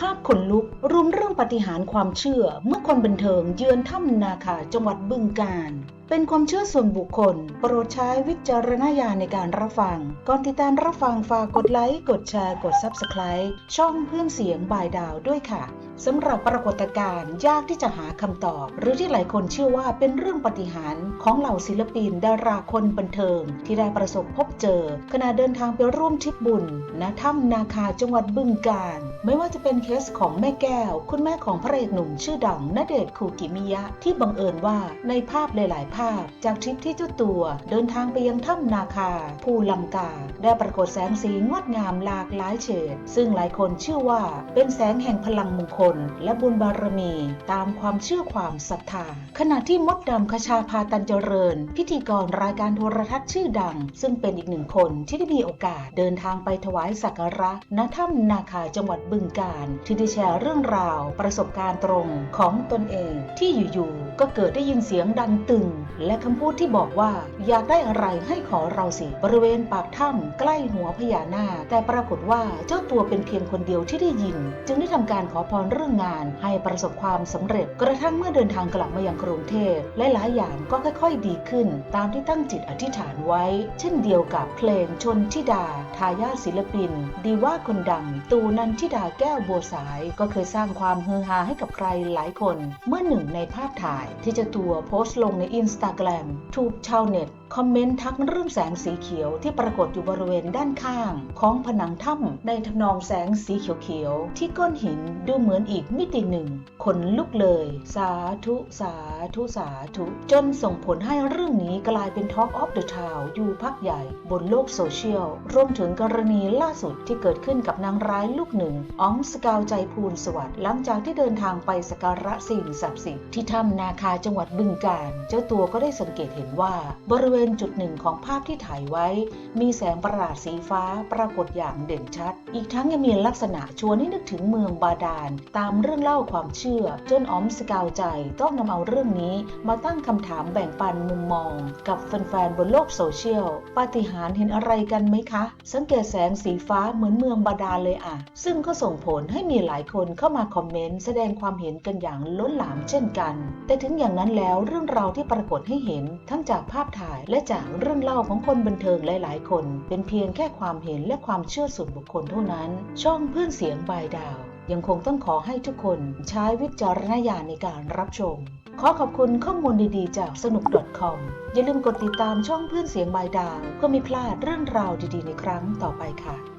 ภาพขนลุกรวมเรื่องปฏิหารความเชื่อ เมื่อคนบันเทิงเยือนถ้ำนาคาจังหวัดบึงกาฬเป็นความเชื่อส่วนบุคคล โปรดใช้วิจารณญาณในการรับฟัง ก่อนติดตามรับฟังฝากกดไลค์ กดแชร์ กด Subscribe ช่องเพื่อนเสียงบายดาวด้วยค่ะ สำหรับปรากฏการณ์ยากที่จะหาคำตอบ หรือที่หลายคนเชื่อว่าเป็นเรื่องปฏิหารของเหล่าศิลปินดาราคนบันเทิง ที่ได้ประสบพบเจอ ขณะเดินทางไปร่วมทริปบุญณถ้ำนาคาจังหวัดบึงกาฬไม่ว่าจะเป็นเคสของแม่แก้ว คุณแม่ของพระเอกหนุ่มชื่อดังณเดชคูกิมิยะ ที่บังเอิญว่าในภาพหลาย ๆ ภาพ จากทริปที่เจ้าตัวเดินทางไปยังถ้ำนาคา ภูลังกา ได้ปรากฏแสงสีงดงามหลากหลายเฉดซึ่งหลายคนเชื่อว่าเป็นแสงแห่งพลังมงคลและบุญบารมี ตามความเชื่อความศรัทธา ขณะที่มดดำคชาพาตันเจริญ พิธีกรรายการโทรทัศน์ชื่อดัง ซึ่งเป็นอีกหนึ่งคนที่ได้มีโอกาสเดินทางไปถวายสักการะณถ้ำนาคาจังหวัดบึงกาฬที่ได้แชร์เรื่องราว ประสบการณ์ตรงของตนเองที่อยู่ๆก็เกิดได้ยินเสียงดังตึง และคำพูดที่บอกว่า อยากได้อะไรให้ขอเราสิ บริเวณปากถ้ำใกล้หัวพญานาคแต่ปรากฏว่าเจ้าตัวเป็นเพียงคนเดียวที่ได้ยิน จึงได้ทำการขอพรเรื่องงานให้ประสบความสำเร็จ กระทั่งเมื่อเดินทางกลับมายังกรุงเทพและหลายอย่างก็ค่อยๆดีขึ้น ตามที่ตั้งจิตอธิษฐานไว้ เช่นเดียวกับเพลงชนทิดา ทายาทศิลปิน ดีว่าคนดัง ตูนันทิดาแก้วบัวสาย ก็เคยสร้างความฮือฮาให้กับใครหลายคน เมื่อหนึ่งในภาพถ่ายที่เจ้าตัวโพสต์ลงในอินสตาแกรมถูกชาวเน็ต คอมเมนต์ทักเรื่องแสงสีเขียวที่ปรากฏอยู่บริเวณด้านข้าง ของผนังถ้ำในทำนองแสงสีเขียวๆที่ก้อนหินดูเหมือนอีกมิติหนึ่งขนลุกเลย สาธุสาธุสาธุ จนส่งผลให้เรื่องนี้กลายเป็น Talk of the Town อยู่พักใหญ่บนโลกโซเชียล รวมถึงกรณีล่าสุดที่เกิดขึ้นกับนางร้ายลูกหนึ่งอ๋อมสกาวใจภูลสวัสดิ์หลังจากที่เดินทางไปสักการะสิ่งศักดิ์สิทธิ์ที่ถ้ำนาคาจังหวัดบึงกาฬเจ้าตัวก็ได้สังเกตเห็นว่าบริเวณจุดหนึ่งของภาพที่ถ่ายไว้ มีแสงประหลาดสีฟ้าปรากฏอย่างเด่นชัด อีกทั้งยังมีลักษณะชวนให้นึกถึงเมืองบาดาล ตามเรื่องเล่าความเชื่อ จนอ๋อมสกาวใจต้องนำเอาเรื่องนี้ มาตั้งคำถามแบ่งปันมุมมอง กับแฟนๆบนโลกโซเชียลปาฏิหาริย์เห็นอะไรกันไหมคะ สังเกตแสงสีฟ้าเหมือนเมืองบาดาลเลยอะซึ่งก็ส่งผลให้มีหลายคนเข้ามาคอมเมนต์แสดงความเห็นกันอย่างล้นหลามเช่นกัน แต่ถึงอย่างนั้นแล้วเรื่องราวที่ปรากฏให้เห็นทั้งจากภาพถ่ายและจากเรื่องเล่าของคนบันเทิงหลาย ๆ คน เป็นเพียงแค่ความเห็นและความเชื่อส่วนบุคคลเท่านั้น ช่องเพื่อนเสียงบายดาว ยังคงต้องขอให้ทุกคนใช้วิจารณญาณในการรับชม ขอขอบคุณข้อมูลดี ๆ จากสนุก .com อย่าลืมกดติดตามช่องเพื่อนเสียงบายดาวเพื่อไม่พลาดเรื่องราวดี ๆ ในครั้งต่อไปค่ะ